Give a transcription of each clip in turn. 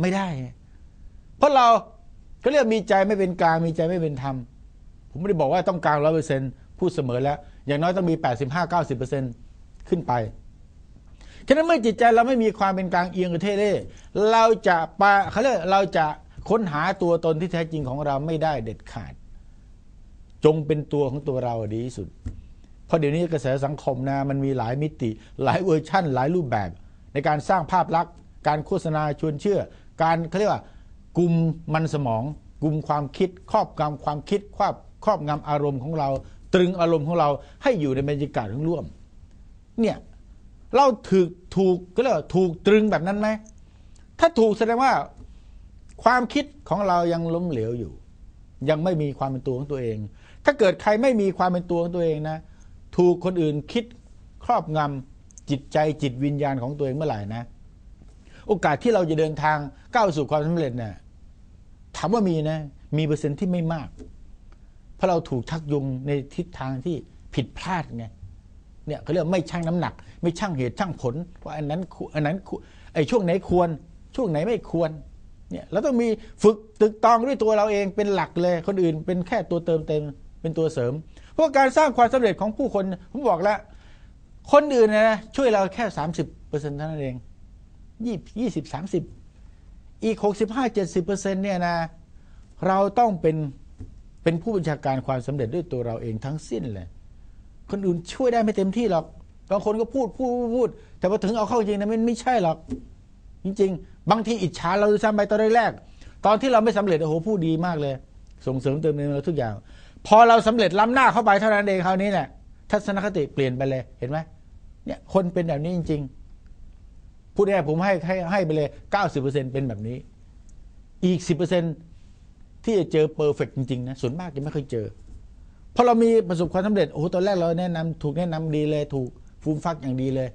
ไม่ได้ เพราะเราก็เรียกมีใจไม่เป็นกลางมีใจไม่เป็นธรรม ผมไม่ได้บอกว่าต้องกลางร้อยเปอร์เซ็นต์พูดเสมอแล้ว อย่างน้อยต้องมีแปดสิบห้าเก้าสิบเปอร์เซ็นต์ขึ้นไปฉะนั้นเมื่อจิตใจเราไม่มีความเป็นกลางเอียงกระเทเร่เราจะปาเขาเรียกเราจะค้นหาตัวตนที่แท้จริงของเราไม่ได้เด็ดขาด จงเป็นตัวของตัวเราดีที่สุด เพราะเดี๋ยวนี้กระแสสังคมนะมันมีหลายมิติ หลายเวอร์ชั่น หลายรูปแบบ ในการสร้างภาพลักษณ์การโฆษณาชวนเชื่อ การเขาเรียกว่ากลุ่มมันสมองกลุ่มความคิดครอบงำความคิดครอบครอบงำอารมณ์ของเรา ตรึงอารมณ์ของเราให้อยู่ในบรรยากาศของร่วม เนี่ยเราถูกถูกก็เรียกว่าถูกตรึงแบบนั้นไหมถ้าถูกแสดงว่าความคิดของเรายังล้มเหลวอยู่ ยังไม่มีความเป็นตัวของตัวเอง ถ้าเกิดใครไม่มีความเป็นตัวของตัวเองนะ ถูกคนอื่นคิดครอบงำจิตใจจิตวิญญาณของตัวเองเมื่อไหร่นะ โอกาสที่เราจะเดินทางก้าวสู่ความสำเร็จเนี่ยถามว่ามีนะ มีเปอร์เซ็นต์ที่ไม่มาก เพราะเราถูกชักจูงในทิศทางที่ผิดพลาดไงเนี่ยเขาเรียกไม่ชั่งน้ำหนัก ไม่ชั่งเหตุชั่งผลว่าอันนั้นอันนั้นไอ้ช่วงไหนควร ช่วงไหนไม่ควรเนี่ยเราต้องมีฝึกตึกตองด้วยตัวเราเองเป็นหลักเลย คนอื่นเป็นแค่ตัวเติมเต็มเป็นตัวเสริม เพราะการสร้างความสำเร็จของผู้คนผมบอกแล้ว คนอื่นนะช่วยเราแค่สามสิบเปอร์เซ็นต์เท่านั้นเอง ยี่ยี่สิบสามสิบอีกหกสิบห้าเจ็ดสิบเปอร์เซ็นต์เนี่ยนะเราต้องเป็นเป็นผู้บัญชาการความสำเร็จด้วยตัวเราเองทั้งสิ้นเลยคนอื่นช่วยได้ไม่เต็มที่หรอกบางคนก็พูดพูดพูด แต่พอถึงเอาเข้าจริงนะมันไม่ใช่หรอก จริง ๆ บางทีอิจฉาเราด้วยซ้ำไปตอนแรกๆตอนที่เราไม่สำเร็จโอ้โหพูดดีมากเลย ส่งเสริมเติมเต็มเราทุกอย่าง พอเราสำเร็จล้ำหน้าเข้าไปเท่านั้นเองคราวนี้เนี่ยทัศนคติเปลี่ยนไปเลยเห็นไหมเนี่ยคนเป็นแบบนี้จริง ๆ พูดง่ายผมให้ให้ให้ไปเลยเก้าสิบเปอร์เซ็นเป็นแบบนี้ อีกสิบเปอร์เซ็นที่จะเจอเปอร์เฟกจริงๆนะส่วนมากจะไม่เคยเจอพอเรามีประสบความสำเร็จโอ้โหตอนแรกเราแนะนำถูกแนะนำดีเลยถูกฟูมฟักอย่างดีเลย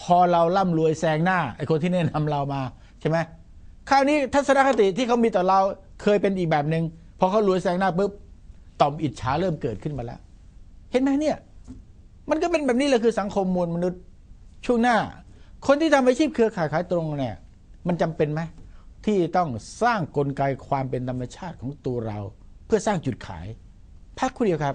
พอเราร่ำรวยแซงหน้าไอ้คนที่แนะนำเรามาใช่ไหมคราวนี้ทัศนคติที่เขามีต่อเราเคยเป็นอีกแบบหนึ่งพอเขารวยแซงหน้าปุ๊บต่อมอิจฉาเริ่มเกิดขึ้นมาแล้ว เห็นไหมเนี่ย มันก็เป็นแบบนี้เลยคือสังคมมวลมนุษย์ ช่วงหน้า คนที่ทำอาชีพเครือข่ายขายตรงเนี่ยมันจำเป็นไหมที่ต้องสร้างกลไกความเป็นธรรมชาติของตัวเรา เพื่อสร้างจุดขายพักคุณเดียวครับ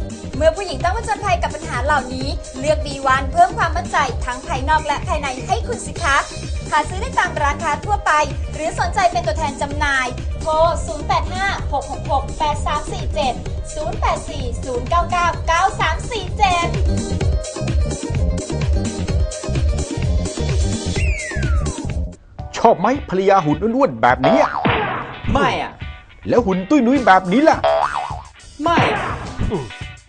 มื่อผู้หญิงต้องผจญภัยกับปัญหาเหล่านี้ เลือก B1 เพิ่มความมั่นใจทั้งภายนอกและภายในให้คุณสิคะหาซื้อได้ตามร้านค้าทั่วไป หรือสนใจเป็นตัวแทนจำหน่าย โทร 0856668347 0840999347ชอบไหมภรรยาหุ่นอ้วนๆแบบนี้อะไม่อะ แล้วหุ่นตุ้ยนุ้ยแบบนี้ล่ะไม่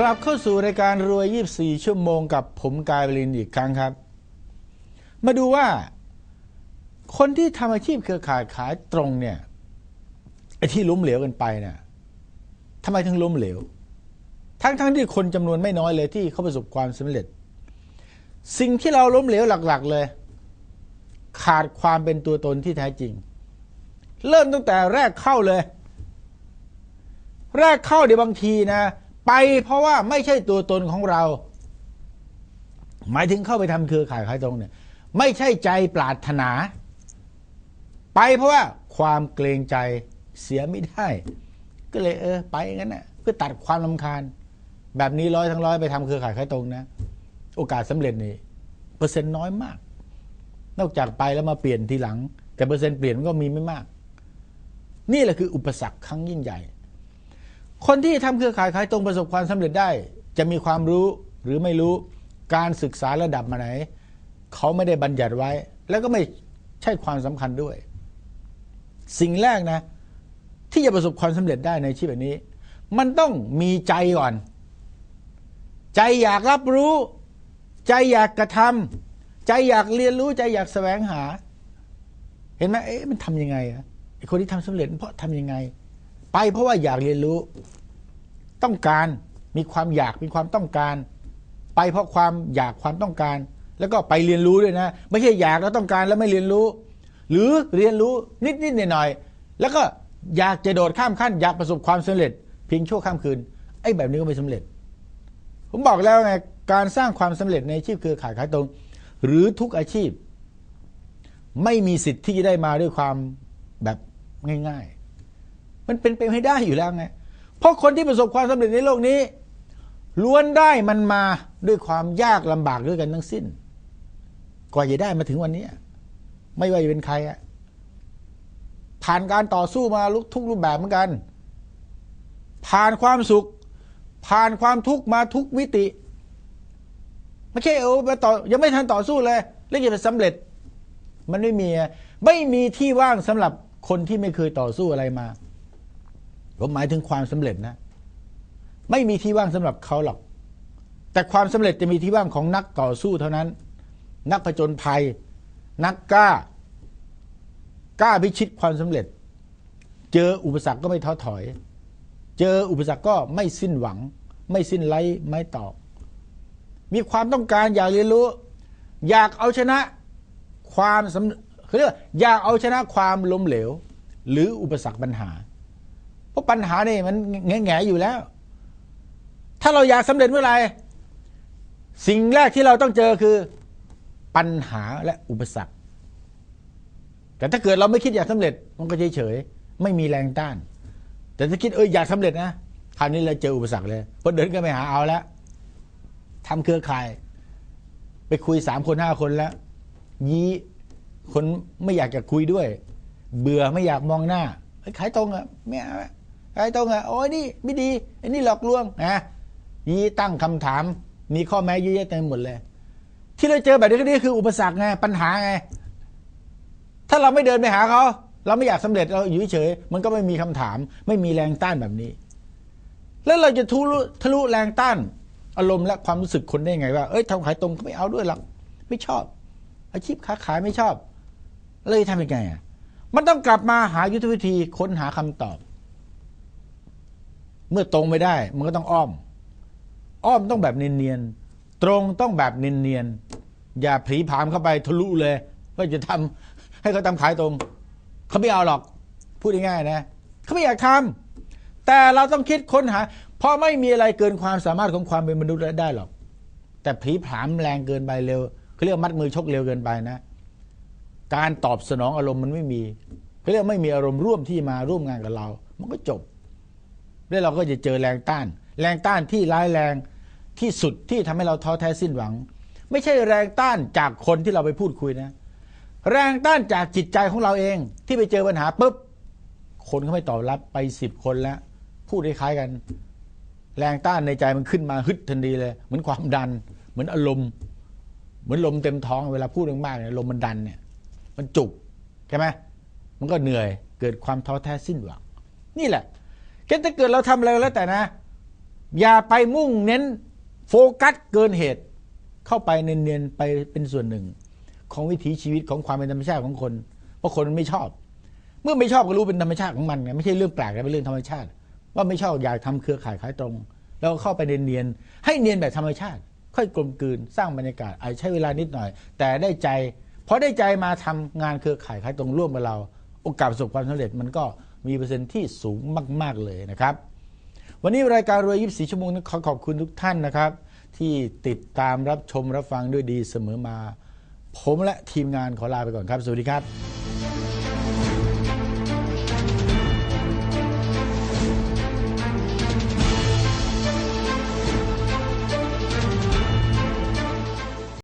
กลับเข้าสู่รายการรวย 24 ชั่วโมงกับผมกายบรินอีกครั้งครับ มาดูว่า คนที่ทำอาชีพเครือข่ายขายตรงเนี่ยไอ้ที่ล้มเหลวกันไปเนี่ยทำไมถึงล้มเหลว ทั้งๆที่คนจำนวนไม่น้อยเลยที่เขาประสบความสำเร็จ สิ่งที่เราล้มเหลวหลัก ๆ เลย ขาดความเป็นตัวตนที่แท้จริง เริ่มตั้งแต่แรกเข้าเลย แรกเข้าเดี๋ยวบางทีนะ ไปเพราะว่าไม่ใช่ตัวตนของเรา หมายถึงเข้าไปทำเครือข่ายขายตรงเนี่ย ไม่ใช่ใจปรารถนา ไปเพราะว่าความเกรงใจเสียไม่ได้ ก็เลยเออ ไปงั้นนะเพื่อตัดความลำคาญ แบบนี้ร้อยทั้งร้อยไปทำเครือข่ายขายตรงนะ โอกาสสำเร็จนี่เปอร์เซ็นต์น้อยมาก นอกจากไปแล้วมาเปลี่ยนทีหลัง แต่เปอร์เซ็นต์เปลี่ยนมันก็มีไม่มาก นี่แหละคืออุปสรรคครั้งยิ่งใหญ่ คนที่ทำเครือข่ายขายตรงประสบความสำเร็จได้ จะมีความรู้หรือไม่รู้การศึกษาระดับมาไหน เขาไม่ได้บัญญัติไว้ แล้วก็ไม่ใช่ความสำคัญด้วย สิ่งแรกนะ ที่จะประสบความสำเร็จได้ในชีวิตแบบนี้ มันต้องมีใจก่อน ใจอยากรับรู้ ใจอยากกระทำใจอยากเรียนรู้ใจอยากแสวงหา เห็นไหมเอ๊ะมันทำยังไงอะคนที่ทำสำเร็จเพราะทำยังไง ไปเพราะว่าอยากเรียนรู้ ต้องการมีความอยากมีความต้องการ ไปเพราะความอยากความต้องการ แล้วก็ไปเรียนรู้ด้วยนะ ไม่ใช่อยากแล้วต้องการแล้วไม่เรียนรู้ หรือเรียนรู้นิดนิดหน่อยๆแล้วก็อยากจะโดดข้ามขั้น อยากประสบความสำเร็จเพียงชั่วข้ามคืนไอ้แบบนี้ก็ไม่สำเร็จ ผมบอกแล้วไงการสร้างความสำเร็จในอาชีพคือขายขายตรง หรือทุกอาชีพ ไม่มีสิทธิ์ที่จะได้มาด้วยความแบบง่าย ๆ มันเป็นไปไม่ได้อยู่แล้วไง เพราะคนที่ประสบความสำเร็จในโลกนี้ ล้วนได้มันมาด้วยความยากลำบากด้วยกันทั้งสิ้นกว่าจะได้มาถึงวันนี้ ไม่ว่าจะเป็นใครอะผ่านการต่อสู้มาลุกทุกรูปแบบเหมือนกัน ผ่านความสุข ผ่านความทุกข์มาทุกมิติไม่ใช่เออมาต่อยังไม่ทันต่อสู้เลยแล้วจะไปสำเร็จ มันไม่มี ไม่มีที่ว่างสำหรับคนที่ไม่เคยต่อสู้อะไรมา ผมหมายถึงความสำเร็จนะ ไม่มีที่ว่างสำหรับเขาหรอก แต่ความสำเร็จจะมีที่ว่างของนักต่อสู้เท่านั้น นักผจญภัย นักกล้ากล้าพิชิตความสำเร็จ เจออุปสรรคก็ไม่ท้อถอย เจออุปสรรคก็ไม่สิ้นหวัง ไม่สิ้นไร้ไม้ตอกมีความต้องการอยากเรียนรู้ อยากเอาชนะความสำเขาเรียกว่าอยากเอาชนะความล้มเหลว หรืออุปสรรคปัญหา ราะปัญหานี่มันแง่ๆอยู่แล้ว ถ้าเราอยากสำเร็จเมื่อไหร่สิ่งแรกที่เราต้องเจอคือ ปัญหาและอุปสรรค แต่ถ้าเกิดเราไม่คิดอยากสำเร็จ มันก็เฉยๆไม่มีแรงต้าน แต่ถ้าคิดเอออยากสำเร็จนะคราวนี้เราเจออุปสรรคเลยเพราะเดินก็ไม่หาเอาแล้วทำเครือข่าย ไปคุยสามคนห้าคนแล้ว ยี้คนไม่อยากจะคุยด้วย เบื่อไม่อยากมองหน้าขายตรงอะไม่เอา อะขายตรงอะโอ้ยนี่ไม่ดีไอ้นี่หลอกลวงนะยี้ตั้งคำถามมีข้อแม้เยอะแยะเต็มหมดเลย ที่เราเจอแบบนี้ก็นี่คืออุปสรรคไงปัญหาไง ถ้าเราไม่เดินไปหาเขาเราไม่อยากสำเร็จเราอยู่เฉยมันก็ไม่มีคำถาม ไม่มีแรงต้านแบบนี้ แล้วเราจะทะลุทะลุแรงต้าน อารมณ์และความรู้สึกคนได้ไงว่าเอ้ยทำขายตรงก็ไม่เอาด้วยหรอกไม่ชอบ อาชีพค้าขายไม่ชอบเลยทำยังไงอะมันต้องกลับมาหายุทธวิธีค้นหาคำตอบ เมื่อตรงไม่ได้ มันก็ต้องอ้อม อ้อมต้องแบบเนียนๆตรงต้องแบบเนียนๆอย่าผีผามเข้าไปทะลุเลยว่าจะทำให้เขาทำขายตรง เขาไม่เอาหรอก พูดง่ายๆนะเขาไม่อยากทำแต่เราต้องคิดค้นหา เพราะไม่มีอะไรเกินความสามารถของความเป็นมนุษย์ได้หรอก แต่ผีผามแรงเกินไปเร็วเขาเรียกมัดมือชกเร็วเกินไปนะ การตอบสนองอารมณ์มันไม่มีเขาเรียกไม่มีอารมณ์ร่วมที่มาร่วมงานกับเรา มันก็จบ แล้วเราก็จะเจอแรงต้าน แรงต้านที่ร้ายแรงที่สุดที่ทำให้เราท้อแท้สิ้นหวัง ไม่ใช่แรงต้านจากคนที่เราไปพูดคุยนะ แรงต้านจากจิตใจของเราเอง ที่ไปเจอปัญหาปุ๊บคนเขาไม่ตอบรับไปสิบคนแล้ว พูดคล้ายกัน แรงต้านในใจมันขึ้นมาฮึดทันทีเลย เหมือนความดัน เหมือนอารมณ์ เหมือนลมเต็มท้องเวลาพูดมากๆเนี่ยลมมันดันเนี่ยมันจุกใช่ไหมมันก็เหนื่อยเกิดความท้อแท้สิ้นหวังนี่แหละ แค่ถ้าเกิดเราทำอะไรแล้วแต่นะ อย่าไปมุ่งเน้นโฟกัสเกินเหตุ เข้าไปเนียนๆไปเป็นส่วนหนึ่ง ของวิถีชีวิตของความเป็นธรรมชาติของคน เพราะคนมันไม่ชอบ เมื่อไม่ชอบก็รู้เป็นธรรมชาติของมันไงไม่ใช่เรื่องแปลกนะเป็นเรื่องธรรมชาติ ว่าไม่ชอบอยากทำเครือข่ายขายตรง แล้วเข้าไปเนียนๆให้เนียนแบบธรรมชาติ ค่อยกลมกลืนสร้างบรรยากาศอาจใช้เวลานิดหน่อย แต่ได้ใจพอได้ใจมาทำงานเครือข่ายขายตรงร่วมกับเรา โอกาสประสบความสำเร็จมันก็ มีเปอร์เซ็นต์ที่สูงมาก ๆ เลยนะครับ วันนี้รายการรวยยิบสีชั่วโมงนั้ขอขอบคุณทุกท่านนะครับ ที่ติดตามรับชมรับฟังด้วยดีเสมอมา ผมและทีมงานขอลาไปก่อนครับ สวัสดีครับ